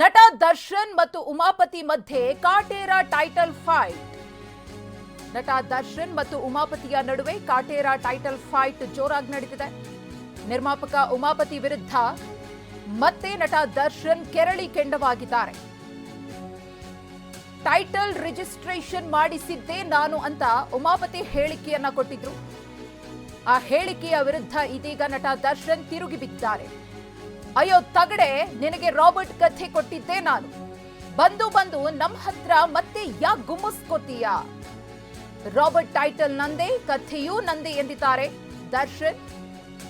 ನಟ ದರ್ಶನ್ ಮತ್ತು ಉಮಾಪತಿ ಮಧ್ಯೆ ಕಾಟೇರ ಟೈಟಲ್ ಫೈಟ್ ನಟ ದರ್ಶನ್ ಮತ್ತು ಉಮಾಪತಿಯ ನಡುವೆ ಕಾಟೇರ ಟೈಟಲ್ ಫೈಟ್ ಜೋರಾಗಿ ನಡೆದಿದೆ ನಿರ್ಮಾಪಕ ಉಮಾಪತಿ ವಿರುದ್ಧ ಮತ್ತೆ ನಟ ದರ್ಶನ್ ಕೆರಳಿ ಕೆಂಡವಾಗಿದ್ದಾರೆ. ಟೈಟಲ್ ರಿಜಿಸ್ಟ್ರೇಷನ್ ಮಾಡಿಸಿದ್ದೇ ನಾನು ಅಂತ ಉಮಾಪತಿ ಹೇಳಿಕೆಯನ್ನ ಕೊಟ್ಟಿದ್ರು. ಆ ಹೇಳಿಕೆಯ ವಿರುದ್ಧ ಇದೀಗ ನಟ ದರ್ಶನ್ ತಿರುಗಿ ಬಿದ್ದಾರೆ ಅಯ್ಯೋ, ತಗಡೆ, ನಿನಗೆ ರಾಬರ್ಟ್ ಕಥೆ ಕೊಟ್ಟಿದ್ದೆ ನಾನು. ಬಂದು ಬಂದು ನಮ್ಮ ಹತ್ರ ಮತ್ತೆ ಯಾ ಗುಮ್ಮಿಸ್ಕೋತೀಯ? ರಾಬರ್ಟ್ ಟೈಟಲ್ ನಂದೇ, ಕಥೆಯೂ ನಂದೇ ಎಂದಿದ್ದಾರೆ. ದರ್ಶನ್,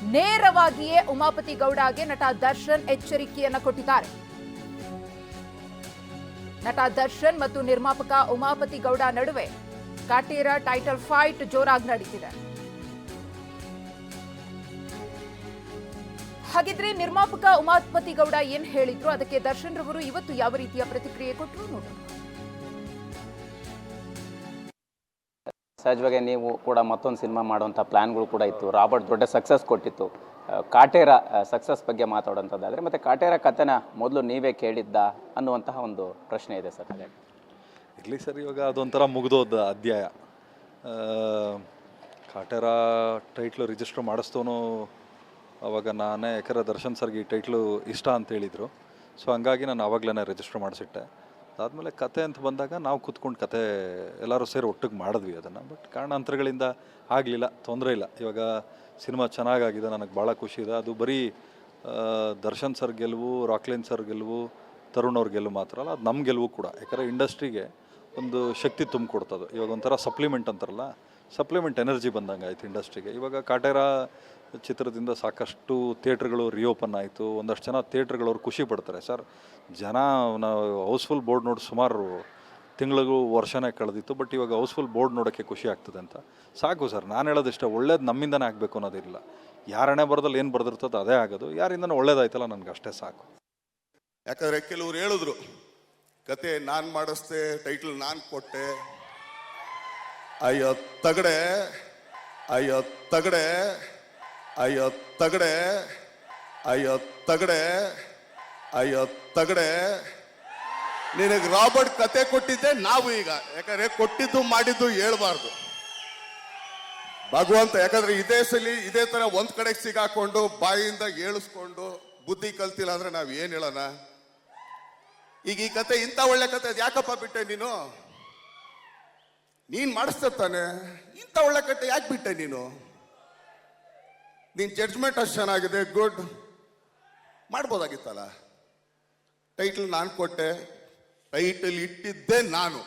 ನೇರವಾಗಿಯೇ ಉಮಾಪತಿ ಗೌಡಗೆ ನಟ ದರ್ಶನ್ ಎಚ್ಚರಿಕೆಯನ್ನ ಕೊಟ್ಟಿದ್ದಾರೆ. ನಟ ದರ್ಶನ್ ಮತ್ತು ನಿರ್ಮಾಪಕ ಉಮಾಪತಿ ಗೌಡ ನಡುವೆ ಕಾಟೇರ ಟೈಟಲ್ ಫೈಟ್ ಜೋರಾಗಿ ನಡೀತಿದೆ. ಹಾಗಿದ್ರೆ ನಿರ್ಮಾಪಕ ಉಮಾಪತಿ ಗೌಡ ಏನ್ ಹೇಳಿದ್ರು? ಅದಕ್ಕೆ ದರ್ಶನ್ ರವರು ಇವತ್ತು ಯಾವ ರೀತಿಯ ಪ್ರತಿಕ್ರಿಯೆ ಕೊಟ್ಟರು ನೋಡೋಣ. ಸಹಜವಾಗಿ ನೀವು ಕೂಡ ಮತ್ತೊಂದು ಸಿನಿಮಾ ಮಾಡುವಂಥ ಪ್ಲ್ಯಾನ್ಗಳು ಕೂಡ ಇತ್ತು. ರಾಬರ್ಟ್ ದೊಡ್ಡ ಸಕ್ಸಸ್ ಕೊಟ್ಟಿತ್ತು. ಕಾಟೇರ ಸಕ್ಸಸ್ ಬಗ್ಗೆ ಮಾತಾಡುವಂಥದ್ದಾದರೆ ಮತ್ತು ಕಾಟೇರ ಕಥೆನ ಮೊದಲು ನೀವೇ ಕೇಳಿದ್ದ ಅನ್ನುವಂತಹ ಒಂದು ಪ್ರಶ್ನೆ ಇದೆ ಸರ್. ಹಾಗಾಗಿ. ಇರಲಿ ಸರ್ ಇವಾಗ ಅದೊಂಥರ ಮುಗಿದೋದ ಅಧ್ಯಾಯ. ಕಾಟೇರ ಟೈಟ್ಲು ರಿಜಿಸ್ಟರ್ ಮಾಡಿಸ್ತೋನು ಅವಾಗ ನಾನೇ ಯಾಕಂದ್ರೆ ದರ್ಶನ್ ಸರ್ಗೆ ಈ ಟೈಟ್ಲು ಇಷ್ಟ ಅಂತ ಹೇಳಿದರು. ಸೊ ಹಂಗಾಗಿ ನಾನು ಆವಾಗಲೇ ರಿಜಿಸ್ಟರ್ ಮಾಡಿಸಿಟ್ಟೆ. ಅದಾದಮೇಲೆ ಕತೆ ಅಂತ ಬಂದಾಗ ನಾವು ಕೂತ್ಕೊಂಡು ಕತೆ ಎಲ್ಲರೂ ಸೇರಿ ಒಟ್ಟಿಗೆ ಮಾಡಿದ್ವಿ ಅದನ್ನು. ಬಟ್ ಕಾರಣಾಂತರಗಳಿಂದ ಆಗಲಿಲ್ಲ, ತೊಂದರೆ ಇಲ್ಲ. ಇವಾಗ ಸಿನಿಮಾ ಚೆನ್ನಾಗಾಗಿದೆ, ನನಗೆ ಭಾಳ ಖುಷಿ ಇದೆ. ಅದು ಬರೀ ದರ್ಶನ್ ಸರ್ ಗೆಲುವು, ರಾಕ್ಲೈನ್ ಸರ್ ಗೆಲುವು, ತರುಣ್ ಅವ್ರ ಗೆಲುವು ಮಾತ್ರ ಅಲ್ಲ, ಅದು ನಮ್ಮ ಗೆಲುವು ಕೂಡ. ಯಾಕಂದರೆ ಇಂಡಸ್ಟ್ರಿಗೆ ಒಂದು ಶಕ್ತಿ ತುಂಬಿಕೊಡ್ತದೆ. ಇವಾಗ ಒಂಥರ ಸಪ್ಲಿಮೆಂಟ್ ಅಂತಾರಲ್ಲ ಸಪ್ಲಿಮೆಂಟ್ ಎನರ್ಜಿ ಬಂದಂಗೆ ಆಯ್ತು ಇಂಡಸ್ಟ್ರಿಗೆ. ಇವಾಗ ಕಾಟೇರ ಚಿತ್ರದಿಂದ ಸಾಕಷ್ಟು ಥಿಯೇಟ್ರ್ಗಳು ರಿಓಪನ್ ಆಯಿತು. ಒಂದಷ್ಟು ಜನ ಥಿಯೇಟ್ರ್ಗಳವ್ರು ಖುಷಿ ಪಡ್ತಾರೆ. ಸರ್, ಜನ ನಾವು ಹೌಸ್ಫುಲ್ ಬೋರ್ಡ್ ನೋಡಿ ಸುಮಾರು ತಿಂಗಳಿಗೂ ವರ್ಷನೇ ಕಳೆದಿತ್ತು, ಬಟ್ ಇವಾಗ ಹೌಸ್ಫುಲ್ ಬೋರ್ಡ್ ನೋಡೋಕ್ಕೆ ಖುಷಿ ಆಗ್ತದೆ ಅಂತ. ಸಾಕು ಸರ್, ನಾನು ಹೇಳೋದಿಷ್ಟ, ಒಳ್ಳೇದು ನಮ್ಮಿಂದನೇ ಆಗಬೇಕು ಅನ್ನೋದಿಲ್ಲ. ಯಾರನೇ ಬರದಲ್ಲಿ ಏನು ಬರೆದಿರ್ತದೋ ಅದೇ ಆಗೋದು. ಯಾರಿಂದನೂ ಒಳ್ಳೇದಾಯ್ತಲ್ಲ ನನಗೆ ಅಷ್ಟೇ ಸಾಕು. ಯಾಕಂದರೆ ಕೆಲವರು ಹೇಳಿದ್ರು, ಕತೆ ನಾನು ಮಾಡಿಸ್ದೆ ಟೈಟಲ್ ನಾನು ಕೊಟ್ಟೆ. ಅಯ್ಯೋ, ತಗಡೆ ಅಯ್ಯೋ, ತಗಡೆ. ಅಯ್ಯೋ, ತಗಡೆ. ಅಯ್ಯೋ ತಗಡೆ. ಅಯ್ಯೋ, ತಗಡೆ. ನಿನಗೆ ರಾಬರ್ಟ್ ಕತೆ ಕೊಟ್ಟಿದ್ದೆ, ನಾವು ಈಗ. ಯಾಕಂದ್ರೆ ಕೊಟ್ಟಿದ್ದು ಮಾಡಿದ್ದು ಹೇಳ್ಬಾರ್ದು. ಭಗವಂತ, ಯಾಕಂದ್ರೆ ಇದೇ ಸಲಿ ಇದೇ ತರ ಒಂದ್ ಕಡೆಗೆ ಸಿಗಾಕೊಂಡು, ಬಾಯಿಂದ ಏಳಿಸ್ಕೊಂಡು ಬುದ್ಧಿ ಕಲ್ತಿಲ್ಲ ಅಂದ್ರೆ ನಾವ್ ಏನ್ ಹೇಳೋಣ? ಈಗ ಈ ಕತೆ ಇಂಥ ಒಳ್ಳೆ ಕತೆ, ಅದು ಯಾಕಪ್ಪ ಬಿಟ್ಟೆ ನೀನು? ನೀನ್ ಮಾಡಿಸ್ತಾನೆ ಇಂಥ ಒಳ್ಳೆ ಕತೆ ಯಾಕೆ ಬಿಟ್ಟೆ ನೀನು? ನಿನ್ ಜಡ್ಜ್ಮೆಂಟ್ ಅಷ್ಟು ಚೆನ್ನಾಗಿದೆ ಗುಡ್ ಮಾಡ್ಬೋದಾಗಿತ್ತಲ್ಲ? ಟೈಟಲ್ ನಾನು ಕೊಟ್ಟೆ ಟೈಟಲ್ ಇಟ್ಟಿದ್ದೆ ನಾನು.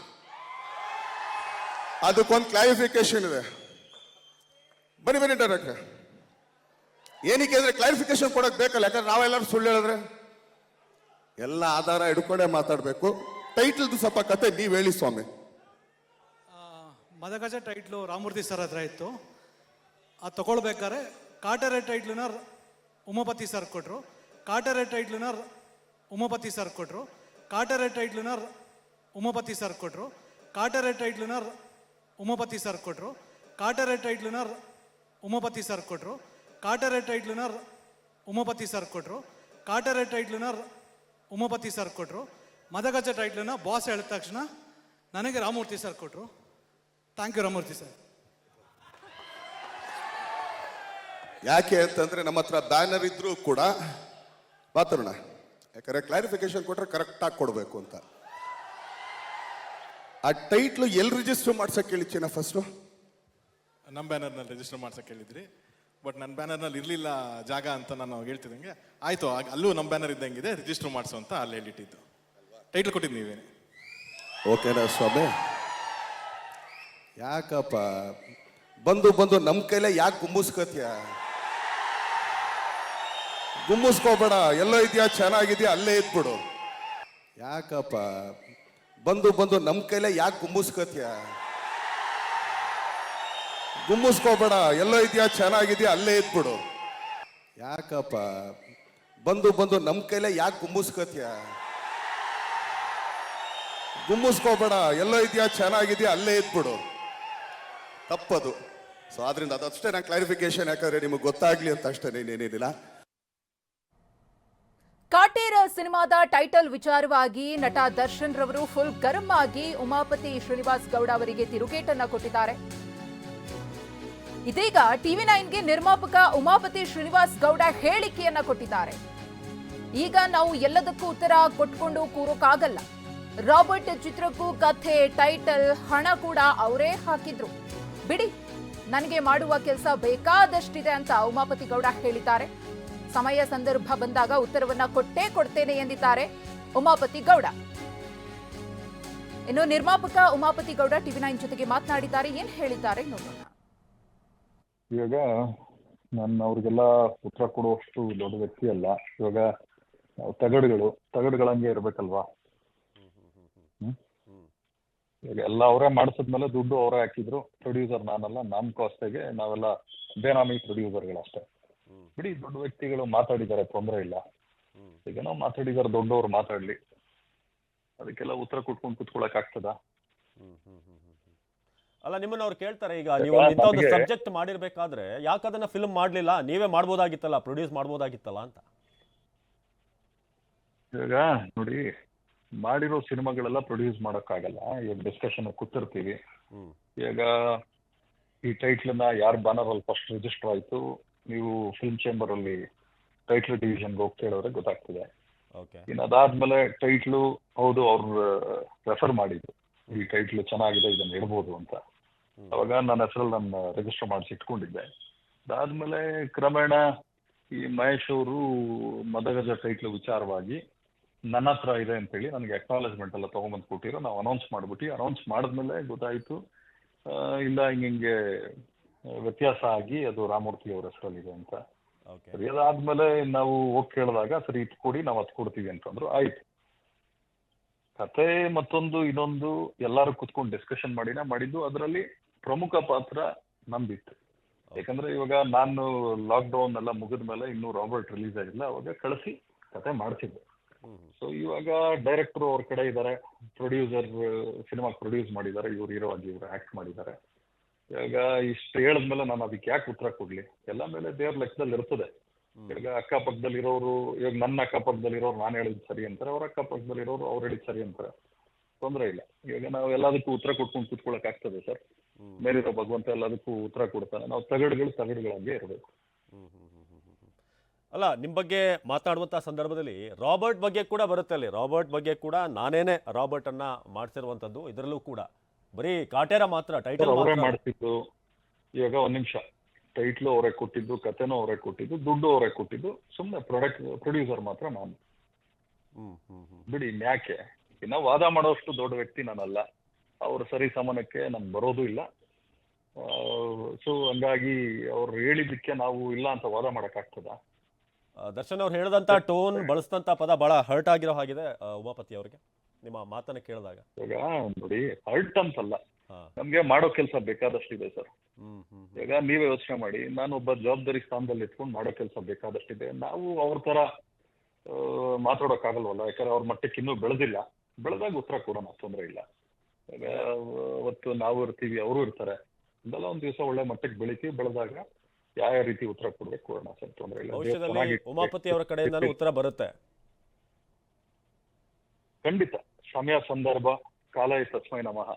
ಅದಕ್ಕೊಂದು ಕ್ಲಾರಿಫಿಕೇಶನ್ ಇದೆ. ಬನ್ನಿ ಬನ್ನಿ ಡೈರೆಕ್ಟ್ರೆ ಏನಕ್ಕೆ ಅಂದ್ರೆ ಕ್ಲಾರಿಫಿಕೇಶನ್ ಕೊಡಕ್ ಬೇಕಲ್ಲ, ಯಾಕಂದ್ರೆ ನಾವೆಲ್ಲರೂ ಸುಳ್ಳು ಹೇಳಿದ್ರೆ. ಎಲ್ಲ ಆಧಾರ ಹಿಡ್ಕೊಂಡೇ ಮಾತಾಡಬೇಕು. ಟೈಟಲ್ದು ಸ್ವಲ್ಪ ಕತೆ ನೀವು ಹೇಳಿ ಸ್ವಾಮಿ. ಮದಗಜ ಟೈಟ್ಲು ರಾಮೂರ್ತಿ ಸರ್ ಹತ್ರ ಇತ್ತು. ಅದು ತಗೊಳ್ಬೇಕಾದ್ರೆ ಕಾಟರೆ ಟೈಟ್ಲನ್ನ ಉಮಾಪತಿ ಸರ್ ಕೊಟ್ಟರು ಕಾಟರೆ ಟೈಟ್ಲನ್ನ ಉಮಪತಿ ಸರ್ ಕೊಟ್ಟರು ಕಾಟರೆ ಟೈಟ್ಲನ್ನ ಉಮಪತಿ ಸರ್ ಕೊಟ್ಟರು ಕಾಟರೆ ಟೈಟ್ಲನ್ನ ಉಮಪತಿ ಸರ್ ಕೊಟ್ಟರು ಕಾಟರೆ ಟೈಟ್ಲನ್ನ ಉಮಪತಿ ಸರ್ ಕೊಟ್ಟರು ಕಾಟರೆ ಟೈಟ್ಲನ್ನ ಉಮಪತಿ ಸರ್ ಕೊಟ್ಟರು ಕಾಟರೆ ಟೈಟ್ಲನ್ನ ಉಮಾಪತಿ ಸರ್ ಕೊಟ್ಟರು ಮದಗಜ ಟೈಟ್ಲನ್ನ ಬಾಸ್ ಹೇಳಿದ ತಕ್ಷಣ ನನಗೆ ರಾಮೂರ್ತಿ ಸರ್ ಕೊಟ್ಟರು ಥ್ಯಾಂಕ್ ಯು ರಾಮೂರ್ತಿ ಸರ್. ಯಾಕೆ ಅಂತಂದ್ರೆ ನಮ್ಮ ಹತ್ರ ಬ್ಯಾನರ್ ಇದ್ರೂ ಕೂಡ ಮಾತಾಡೋಣ. ಯಾಕಂದ್ರೆ ಕ್ಲಾರಿಫಿಕೇಶನ್ ಕೊಟ್ರೆ ಕರೆಕ್ಟ್ ಆಗಿ ಕೊಡ್ಬೇಕು ಅಂತ. ಆ ಟೈಟ್ಲು ಎಲ್ಲಿ ರಿಜಿಸ್ಟರ್ ಮಾಡ್ಸಕ್ಕೆ ಹೇಳಿಚ್ಚಿನ ಫಸ್ಟು ನಮ್ಮ ಬ್ಯಾನರ್ನಲ್ಲಿ ರಿಜಿಸ್ಟರ್ ಮಾಡ್ಸಕ್ಕೆ ಹೇಳಿದ್ರಿ. ಬಟ್ ನನ್ನ ಬ್ಯಾನರ್ನಲ್ಲಿ ಇರಲಿಲ್ಲ ಜಾಗ ಅಂತ ನಾನು ಹೇಳ್ತಿದ್ದಂಗೆ ಆಯಿತು ಅಲ್ಲೂ ನಮ್ಮ ಬ್ಯಾನರ್ ಇದ್ದಂಗಿದೆ ರಿಜಿಸ್ಟರ್ ಮಾಡಿಸು ಅಂತ ಅಲ್ಲಿ ಹೇಳಿಟ್ಟಿದ್ದು. ಟೈಟ್ಲ್ ಕೊಟ್ಟಿದ್ದು ನೀವೇನೆ. ಓಕೆನಾ ಸ್ವಾಮಿ. ಯಾಕಪ್ಪ? ಬಂದು ಬಂದು ನಮ್ಮ ಕೈಲೇ ಯಾಕೆ ಗುಮ್ಮಿಸ್ಕೋತೀಯ ಗುಮ್ಮಿಸ್ಕೋಬೇಡ ಎಲ್ಲೋ ಇದೆಯಾ, ಚೆನ್ನಾಗಿದೆಯಾ, ಅಲ್ಲೇ ಇದ್ಬಿಡು. ಯಾಕಪ್ಪ? ಬಂದು ಬಂದು ನಮ್ಮ ಕೈಲೇ ಯಾಕೆ ಗುಂಬಿಸ್ಕೋತೀಯ? ಗುಮ್ಮಿಸ್ಕೋಬೇಡ ಎಲ್ಲೋ ಇದೆಯಾ, ಚೆನ್ನಾಗಿದೆಯಾ, ಅಲ್ಲೇ ಇದ್ಬಿಡು. ಯಾಕಪ್ಪ? ಬಂದು ಬಂದು ನಮ್ಮ ಕೈಲೇ ಯಾಕೆ ಗುಂಬಿಸ್ಕೋತೀಯ? ಗುಮ್ಮಿಸ್ಕೋಬೇಡ ಎಲ್ಲೋ ಇದೆಯಾ, ಚೆನ್ನಾಗಿದೆಯಾ, ಅಲ್ಲೇ ಇದ್ಬಿಡು. ತಪ್ಪದು. ಸೊ ಆದ್ರಿಂದ ಅದಷ್ಟೇ ನಾನು ಕ್ಲಾರಿಫಿಕೇಶನ್ ಯಾಕಂದ್ರೆ ನಿಮಗೆ ಗೊತ್ತಾಗ್ಲಿ ಅಂತ ಅಷ್ಟೇ ಏನೇನಿಲ್ಲ ಕಾಟೇರ ಸಿನಿಮಾದ ಟೈಟಲ್ ವಿಚಾರವಾಗಿ ನಟ ದರ್ಶನ್ ರವರು ಫುಲ್ ಗರಂ ಆಗಿ ಉಮಾಪತಿ ಶ್ರೀನಿವಾಸ್ ಗೌಡ ಅವರಿಗೆ ತಿರುಗೇಟನ್ನ ಕೊಟ್ಟಿದ್ದಾರೆ. ಇದೀಗ ಟಿವಿ ನೈನ್ಗೆ ನಿರ್ಮಾಪಕ ಉಮಾಪತಿ ಶ್ರೀನಿವಾಸ್ ಗೌಡ ಹೇಳಿಕೆಯನ್ನ ಕೊಟ್ಟಿದ್ದಾರೆ. ಈಗ ನಾವು ಎಲ್ಲದಕ್ಕೂ ಉತ್ತರ ಕೊಟ್ಕೊಂಡು ಕೂರೋಕ್ಕಾಗಲ್ಲ ರಾಬರ್ಟ್ ಚಿತ್ರಕ್ಕೂ ಕಥೆ, ಟೈಟಲ್, ಹಣ ಕೂಡ ಅವರೇ ಹಾಕಿದ್ರು. ಬಿಡಿ, ನನಗೆ ಮಾಡುವ ಕೆಲಸ ಬೇಕಾದಷ್ಟಿದೆ ಅಂತ ಉಮಾಪತಿ ಗೌಡ ಹೇಳಿದ್ದಾರೆ. ಸಮಯ ಸಂದರ್ಭ ಬಂದಾಗ ಉತ್ತರವನ್ನ ಕೊಟ್ಟೇ ಕೊಡ್ತೇನೆ ಎಂದಿದ್ದಾರೆ ಉಮಾಪತಿ ಗೌಡ. ಇನ್ನು ನಿರ್ಮಾಪಕ ಉಮಾಪತಿ ಗೌಡ ಟಿವಿ ನೈನ್ ಜೊತೆಗೆ ಮಾತನಾಡಿದ್ದಾರೆ. ಏನ್ ಹೇಳಿದ್ದಾರೆ ನೋಡೋಣ. ಇವಾಗ ನಾನು ಅವ್ರಿಗೆಲ್ಲ ಉತ್ತರ ಕೊಡುವಷ್ಟು ದೊಡ್ಡ ವ್ಯಕ್ತಿ ಅಲ್ಲ. ಇವಾಗ ತಗಡುಗಳು ತಗಡುಗಳಂಗೆ ಇರ್ಬೇಕಲ್ವಾ? ಇವಾಗ ಎಲ್ಲ ಅವರೇ ಮಾಡಿಸಿದ್ಮೇಲೆ ದುಡ್ಡು ಅವರೇ ಹಾಕಿದ್ರು. ಪ್ರೊಡ್ಯೂಸರ್ ನಾನಲ್ಲ ನಮ್ ಕಾಸ್ಟಿಗೆ ನಾವೆಲ್ಲ ಬೇನಾಮಿ ಪ್ರೊಡ್ಯೂಸರ್ಗಳಷ್ಟೇ. ಬಿಡಿ ದೊಡ್ಡ ವ್ಯಕ್ತಿಗಳು ಮಾತಾಡಿದ್ದಾರೆ ತೊಂದರೆ ಇಲ್ಲ. ಈಗ ನಾವು ಮಾತಾಡಿದಾರೆ ದೊಡ್ಡವರು ಮಾತಾಡ್ಲಿ. ಅದಕ್ಕೆಲ್ಲ ಉತ್ತರ ಕೊಟ್ಕೊಂಡು ಕುತ್ಕೊಳಕ್ ಆಗ್ತದ? ಅಲ್ಲ ನಿಮ್ಮನ್ನ ಅವ್ರು ಕೇಳ್ತಾರೆ ಈಗ ನೀವು ಒಂದು ಇಂಥ ಒಂದು ಸಬ್ಜೆಕ್ಟ್ ಮಾಡಿರ್ಬೇಕಾದ್ರೆ ಯಾಕೆ ಅದನ್ನ ಫಿಲ್ಮ್ ಮಾಡ್ಲಿಲ್ಲ? ನೀವೇ ಮಾಡ್ಬೋದಾಗಿತ್ತಲ್ಲ ಪ್ರೊಡ್ಯೂಸ್ ಮಾಡ್ಬೋದಾಗಿತ್ತಲ್ಲ ಅಂತ. ಇವಾಗ ನೋಡಿ ಮಾಡಿರೋ ಸಿನಿಮಾಗಳೆಲ್ಲ ಪ್ರೊಡ್ಯೂಸ್ ಮಾಡೋಕ್ಕಾಗಲ್ಲ. ಇವಾಗ ಡಿಸ್ಕಷನ್ ಕೂತಿರ್ತೀವಿ. ಈಗ ಇವಾಗ ಈ ಟೈಟ್ಲನ್ನ ಯಾರ ಬ್ಯಾನರ್ ಅಲ್ಲಿ ಫಸ್ಟ್ ರಿಜಿಸ್ಟರ್ ಆಯ್ತು? ನೀವು ಫಿಲ್ಮ್ ಚೇಂಬರ್ ಅಲ್ಲಿ ಟೈಟ್ಲ್ ಡಿವಿಷನ್ಗೆ ಹೋಗಿ ಕೇಳಿದ್ರೆ ಗೊತ್ತಾಗ್ತದೆ. ಇನ್ನು ಅದಾದ್ಮೇಲೆ ಟೈಟ್ಲು ಹೌದು ಅವ್ರು ರೆಫರ್ ಮಾಡಿದ್ರು. ಈ ಟೈಟ್ಲ್ ಚೆನ್ನಾಗಿದೆ ಇದನ್ನ ಇಡ್ಬೋದು ಅಂತ. ಅವಾಗ ನನ್ನ ಹೆಸರಲ್ಲಿ ನನ್ನ ರಿಜಿಸ್ಟರ್ ಮಾಡಿಸಿ ಇಟ್ಕೊಂಡಿದ್ದೆ. ಅದಾದ್ಮೇಲೆ ಕ್ರಮೇಣ ಈ ಮಹೇಶ್ ಅವರು ಮದಗಜ ಟೈಟ್ಲ್ ವಿಚಾರವಾಗಿ ನನ್ನ ಹತ್ರ ಇದೆ ಅಂತೇಳಿ ನನಗೆ ಅಕ್ನಾಲೇಜ್ಮೆಂಟ್ ಎಲ್ಲ ತಗೊಂಬಂದು ಕೊಟ್ಟಿರೋ ನಾವು ಅನೌನ್ಸ್ ಮಾಡ್ಬಿಟ್ಟು ಅನೌನ್ಸ್ ಮಾಡಿದ್ಮೇಲೆ ಗೊತ್ತಾಯ್ತು ಇಲ್ಲ ಇಲ್ಲ ಹಿಂಗೆ ವ್ಯತ್ಯಾಸ ಆಗಿ ಅದು ರಾಮೂರ್ತಿ ಅವ್ರ ಹೆಸರಲ್ಲಿದೆ ಅಂತ. ಸರಿ ಅದಾದ್ಮೇಲೆ ನಾವು ಹೋಗಿ ಕೇಳಿದಾಗ ಸರಿ ಇಟ್ ಕೊಡಿ ನಾವು ಅದು ಕೊಡ್ತೀವಿ ಅಂತಂದ್ರು ಆಯ್ತು. ಕತೆ ಮತ್ತೊಂದು ಇನ್ನೊಂದು ಎಲ್ಲರೂ ಕುತ್ಕೊಂಡು ಡಿಸ್ಕಷನ್ ಮಾಡಿನ ಮಾಡಿದ್ದು ಅದರಲ್ಲಿ ಪ್ರಮುಖ ಪಾತ್ರ ನಂಬಿತ್ತು. ಯಾಕಂದ್ರೆ ಇವಾಗ ನಾನು ಲಾಕ್ ಡೌನ್ ಎಲ್ಲ ಮುಗಿದ ಮೇಲೆ ಇನ್ನೂ ರಾಬರ್ಟ್ ರಿಲೀಸ್ ಆಗಿಲ್ಲ ಅವಾಗ ಕಳಿಸಿ ಕತೆ ಮಾಡ್ತಿದ್ದೆ. ಸೊ ಇವಾಗ ಡೈರೆಕ್ಟರ್ ಅವ್ರ ಕಡೆ ಇದ್ದಾರೆ ಪ್ರೊಡ್ಯೂಸರ್ ಸಿನಿಮಾ ಪ್ರೊಡ್ಯೂಸ್ ಮಾಡಿದ್ದಾರೆ ಇವ್ರು ಹೀರೋ ಆಗಿ ಇವ್ರು ಆಕ್ಟ್ ಮಾಡಿದ್ದಾರೆ ಇವಾಗ ಇಷ್ಟು ಹೇಳಿದ್ಮೇಲೆ ನಾನು ಅದಕ್ಕೆ ಯಾಕೆ ಉತ್ತರ ಕೊಡ್ಲಿ? ಎಲ್ಲ ಮೇಲೆ ದೇವ್ರ ಲೆಕ್ಕದಲ್ಲಿ ಇರ್ತದೆ. ಇವಾಗ ಅಕ್ಕಪಕ್ಕದಲ್ಲಿರೋರು ಇವಾಗ ನನ್ನ ಅಕ್ಕಪಕ್ಕದಲ್ಲಿರೋರು ನಾನು ಹೇಳಿದ್ ಸರಿ ಅಂತಾರೆ ಅವ್ರ ಅಕ್ಕಪಕ್ಕದಲ್ಲಿರೋರು ಅವ್ರು ಹೇಳಿದ್ ಸರಿ ಅಂತಾರೆ. ತೊಂದರೆ ಇಲ್ಲ. ಇವಾಗ ನಾವು ಎಲ್ಲದಕ್ಕೂ ಉತ್ತರ ಕೊಟ್ಕೊಂಡು ಕೂತ್ಕೊಳಕ್ ಆಗ್ತದೆ ಸರ್. ಮೇಲಿರೋ ಭಗವಂತ ಎಲ್ಲದಕ್ಕೂ ಉತ್ತರ ಕೊಡ್ತಾನೆ. ನಾವು ತಗಡುಗಳು ತಗಡುಗಳಾಗೆ ಇರಬೇಕು. ಅಲ್ಲ ನಿಮ್ಮ ಬಗ್ಗೆ ಮಾತಾಡುವಂಥ ಸಂದರ್ಭದಲ್ಲಿ ರಾಬರ್ಟ್ ಬಗ್ಗೆ ಕೂಡ ಬರುತ್ತೆ ಅಲ್ಲಿ. ರಾಬರ್ಟ್ ಬಗ್ಗೆ ಕೂಡ ನಾನೇನೆ ರಾಬರ್ಟ್ ಅನ್ನ ಮಾಡಿಸಿರುವಂಥದ್ದು ಇದರಲ್ಲೂ ಕೂಡ. ಬರೀ ಕಾಟೇರ ಮಾತ್ರ ಟೈಟಲ್ ಅವರೇ ಮಾಡ್ತಿದ್ದು. ಇವಾಗ ಒಂದ್ ನಿಮಿಷ. ಟೈಟ್ಲು ಅವರೇ ಕೊಟ್ಟಿದ್ದು ಕಥೆನೂ ಅವರೇ ಕೊಟ್ಟಿದ್ದು ದುಡ್ಡು ಅವರೇ ಕೊಟ್ಟಿದ್ದು. ಸುಮ್ಮನೆ ಪ್ರೊಡಕ್ಟ್ ಪ್ರೊಡ್ಯೂಸರ್ ಮಾತ್ರ ನಾನು. ಬಿಡಿ ಇನ್ಯಾಕೆ ಇನ್ನ ವಾದ ಮಾಡೋಷ್ಟು ದೊಡ್ಡ ವ್ಯಕ್ತಿ ನಾನಲ್ಲ. ಅವ್ರ ಸರಿ ಸಮಾನಕ್ಕೆ ನಮ್ಗೆ ಬರೋದು ಇಲ್ಲ. ಸೊ ಹಂಗಾಗಿ ಅವ್ರು ಹೇಳಿದ್ದಕ್ಕೆ ನಾವು ಇಲ್ಲ ಅಂತ ವಾದ ಮಾಡಕ್ಕಾಗ್ತದ? ದರ್ಶನ್ ಅವ್ರು ಹೇಳಿದಂತ ಟೋನ್ ಬಳಸಿದಂತ ಪದ ಬಹಳ ಹರ್ಟ್ ಆಗಿರೋ ಹಾಗಿದೆ ಉಮಾಪತಿ ಅವರಿಗೆ. ನಿಮ್ಮ ಮಾತನ್ನ ಕೇಳಿದಾಗ? ಇವಾಗ ನೋಡಿ ಅಲ್ಟ್ ಅಂತಲ್ಲ ಅಲ್ಲ. ನಮ್ಗೆ ಮಾಡೋ ಕೆಲಸ ಬೇಕಾದಷ್ಟಿದೆ ಸರ್. ಈಗ ನೀವೇ ಯೋಚನೆ ಮಾಡಿ ನಾನು ಒಬ್ಬ ಜವಾಬ್ದಾರಿ ಸ್ಥಾನದಲ್ಲಿ ಇಟ್ಕೊಂಡು ಮಾಡೋ ಕೆಲಸ ಬೇಕಾದಷ್ಟಿದೆ ನಾವು ಅವ್ರ ತರ ಮಾತಾಡೋಕ್ಕಾಗಲ್ವಲ್ಲ? ಯಾಕಂದ್ರೆ ಅವ್ರ ಮಟ್ಟಕ್ಕೆ ಇನ್ನೂ ಬೆಳೆದಿಲ್ಲ. ಬೆಳೆದಾಗ ಉತ್ತರ ಕೊಡೋಣ ತೊಂದರೆ ಇಲ್ಲ. ಈಗ ಅವತ್ತು ನಾವು ಇರ್ತೀವಿ ಅವರು ಇರ್ತಾರೆ. ಇದೆಲ್ಲ ಒಂದ್ ದಿವಸ ಒಳ್ಳೆ ಮಟ್ಟಕ್ಕೆ ಬೆಳಿತೀವಿ. ಬೆಳೆದಾಗ ಯಾವ ರೀತಿ ಉತ್ತರ ಕೊಡ್ಬೇಕು ಕೊಡೋಣ ಸರ್ ತೊಂದರೆ ಇಲ್ಲ. ಉಮಾಪತಿ ಅವರ ಕಡೆಯಿಂದ ಉತ್ತರ ಬರುತ್ತೆ. ಖಂಡಿತ. ಸಮಯ ಸಂದರ್ಭ ಕಾಲ ತಸ್ಮೈ ನಮಃ.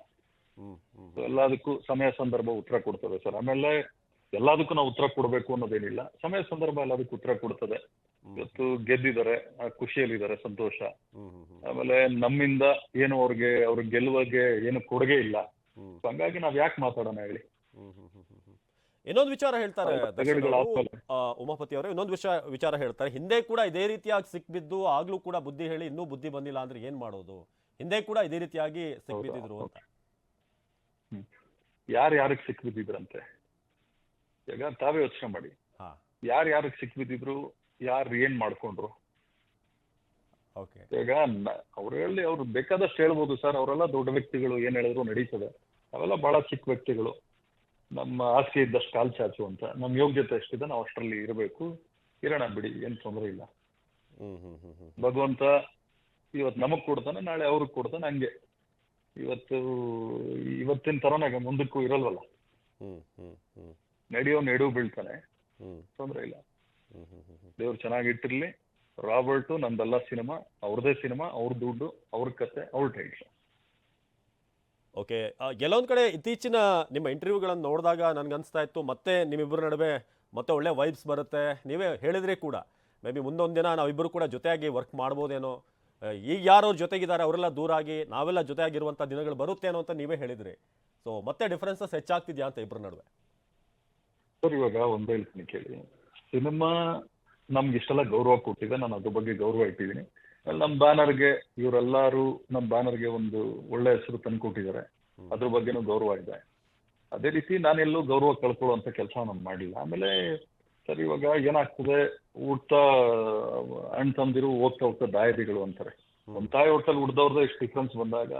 ಎಲ್ಲದಕ್ಕೂ ಸಮಯ ಸಂದರ್ಭ ಉತ್ತರ ಕೊಡ್ತದೆ ಸರ್. ಆಮೇಲೆ ಎಲ್ಲದಕ್ಕೂ ನಾವು ಉತ್ತರ ಕೊಡಬೇಕು ಅನ್ನೋದೇನಿಲ್ಲ. ಸಮಯ ಸಂದರ್ಭ ಎಲ್ಲದಕ್ಕೂ ಉತ್ತರ ಕೊಡ್ತದೆ. ಇವತ್ತು ಗೆದ್ದಿದ್ದಾರೆ ಖುಷಿಯಲ್ಲಿದ್ದಾರೆ ಸಂತೋಷ. ಆಮೇಲೆ ನಮ್ಮಿಂದ ಏನು ಅವ್ರಿಗೆ ಅವ್ರ ಗೆಲ್ಲುವಗೆ ಏನು ಕೊಡುಗೆ ಇಲ್ಲ. ಹಂಗಾಗಿ ನಾವ್ ಯಾಕೆ ಮಾತಾಡೋಣ ಹೇಳಿ. ಇನ್ನೊಂದು ವಿಚಾರ ಹೇಳ್ತಾರೆ ಉಮಾಪತಿ ಅವರು ಇನ್ನೊಂದು ವಿಷಯ ವಿಚಾರ ಹೇಳ್ತಾರೆ. ಹಿಂದೆ ಕೂಡ ಇದೇ ರೀತಿಯಾಗಿ ಸಿಕ್ಬಿದ್ದು ಆಗ್ಲೂ ಕೂಡ ಬುದ್ಧಿ ಹೇಳಿ ಇನ್ನೂ ಬುದ್ಧಿ ಬಂದಿಲ್ಲ ಅಂದ್ರೆ ಏನ್ ಮಾಡೋದು? ಹಿಂದೆ ಕೂಡ ಇದೇ ರೀತಿಯಾಗಿ ಸಿಕ್ಬಿದ್ದಿದ್ರು ಅಂತ. ಯಾರು ಯಾರಿಗೆ ಸಿಕ್ಬಿದ್ದಿದ್ರಂತೆ? ಈಗ ತಾವೇ ಯೋಚನೆ ಮಾಡಿ. ಹಾ. ಯಾರು ಯಾರಿಗೆ ಸಿಕ್ಬಿದ್ದಿದ್ರು? ಯಾರು ಏನ್ ಮಾಡ್ಕೊಂಡ್ರು? ಓಕೆ. ಈಗ ಅವ್ರು ಹೇಳಿ ಅವ್ರು ಬೇಕಾದಷ್ಟು ಹೇಳ್ಬೋದು ಸರ್. ಅವರೆಲ್ಲ ದೊಡ್ಡ ವ್ಯಕ್ತಿಗಳು ಏನ್ ಹೇಳಿದ್ರು ನಡೀತದೆ. ಅವೆಲ್ಲ ಬಹಳ ಚಿಕ್ಕ ವ್ಯಕ್ತಿಗಳು. ನಮ್ಮ ಆಸೆ ಇದ್ದಷ್ಟು ಕಾಲ್ ಚಾಚು ಅಂತ. ನಮ್ಮ ಯೋಗ್ಯತೆ ಎಷ್ಟಿದೆ ನಾವು ಅಷ್ಟರಲ್ಲಿ ಇರಬೇಕು. ಇರೋಣ ಬಿಡಿ ಏನ್ ತೊಂದರೆ ಇಲ್ಲ. ಭಗವಂತ ಇವತ್ತು ನಮಗ್ ಕೊಡ್ತಾನೆ ನಾಳೆ ಅವ್ರಿಗೆ ಕೊಡ್ತಾನೆ ಹಂಗೆ. ಇವತ್ತು ಇವತ್ತಿನ ತರನಾಗ ಮುಂದಕ್ಕೂ ಇರಲ್ವಲ್ಲ. ನಡೆಯೋ ನೆಡು ಬೀಳ್ತಾನೆ. ತೊಂದರೆ ಇಲ್ಲ. ದೇವ್ರ ಚೆನ್ನಾಗಿ ಇಟ್ಟಿರ್ಲಿ. ರಾಬರ್ಟು ನಂದಲ್ಲ ಸಿನಿಮಾ ಅವ್ರದೇ ಸಿನಿಮಾ ಅವ್ರ ದುಡ್ಡು ಅವ್ರ ಕತೆ ಅವ್ರ ಟೈಟ್ಲ್ ಓಕೆ ಎಲ್ಲೊಂದು ಕಡೆ ಇತ್ತೀಚಿನ ನಿಮ್ಮ ಇಂಟರ್ವ್ಯೂಗಳನ್ನು ನೋಡಿದಾಗ ನನಗನ್ಸ್ತಾ ಇತ್ತು, ಮತ್ತೆ ನಿಮ್ಮಿಬ್ಬರ ನಡುವೆ ಮತ್ತೆ ಒಳ್ಳೆ ವೈಬ್ಸ್ ಬರುತ್ತೆ. ನೀವೇ ಹೇಳಿದ್ರೆ ಕೂಡ, ಮೇ ಬಿ ಮುಂದೊಂದು ದಿನ ನಾವಿಬ್ಬರು ಕೂಡ ಜೊತೆಯಾಗಿ ವರ್ಕ್ ಮಾಡ್ಬೋದೇನೋ ಈಗ ಯಾರು ಅವ್ರ ಜೊತೆಗಿದ್ದಾರೆ, ಅವರೆಲ್ಲ ದೂರ ಆಗಿ, ನಾವೆಲ್ಲ ಜೊತೆಯಾಗಿರುವಂಥ ದಿನಗಳು ಬರುತ್ತೇನೋ ಅಂತ ನೀವೇ ಹೇಳಿದ್ರಿ. ಸೊ ಮತ್ತೆ ಡಿಫ್ರೆನ್ಸಸ್ ಹೆಚ್ಚಾಗ್ತಿದ್ಯಾ ಅಂತ ಇಬ್ಬರ ನಡುವೆ? ಸರ್, ಇವಾಗ ಒಂದೇ ಹೇಳ್ತೀನಿ ಕೇಳಿ. ಸಿನಿಮಾ ನಮ್ಗೆ ಇಷ್ಟೆಲ್ಲ ಗೌರವ ಕೊಟ್ಟಿದೆ, ನಾನು ಅದ್ರ ಬಗ್ಗೆ ಗೌರವ ಇಟ್ಟಿದ್ದೀನಿ. ನಮ್ಮ ಬ್ಯಾನರ್ಗೆ ಇವರೆಲ್ಲರೂ ನಮ್ಮ ಬ್ಯಾನರ್ಗೆ ಒಂದು ಒಳ್ಳೆ ಹೆಸರು ತಂದ್ಕೊಟ್ಟಿದ್ದಾರೆ ಅದ್ರ ಬಗ್ಗೆನೂ ಗೌರವ ಇದೆ. ಅದೇ ರೀತಿ ನಾನೆಲ್ಲೂ ಗೌರವ ಕಳ್ಕೊಳ್ಳುವಂತ ಕೆಲಸ ನಾನು ಮಾಡಿಲ್ಲ. ಆಮೇಲೆ ಸರಿ ಇವಾಗ ಏನಾಗ್ತದೆ? ಹುಡ್ತಾ ಅಣ್ಣ ತಂದಿರು ಹೋಗ್ತಾ ಹೋಗ್ತಾ ದಾಯದಿಗಳು ಅಂತಾರೆ. ಒಂದ್ ತಾಯಿ ಹೊಟ್ಟಲ್ಲಿ ಹುಡ್ದವ್ರದ್ದು ಇಷ್ಟು ಡಿಫ್ರೆನ್ಸ್ ಬಂದಾಗ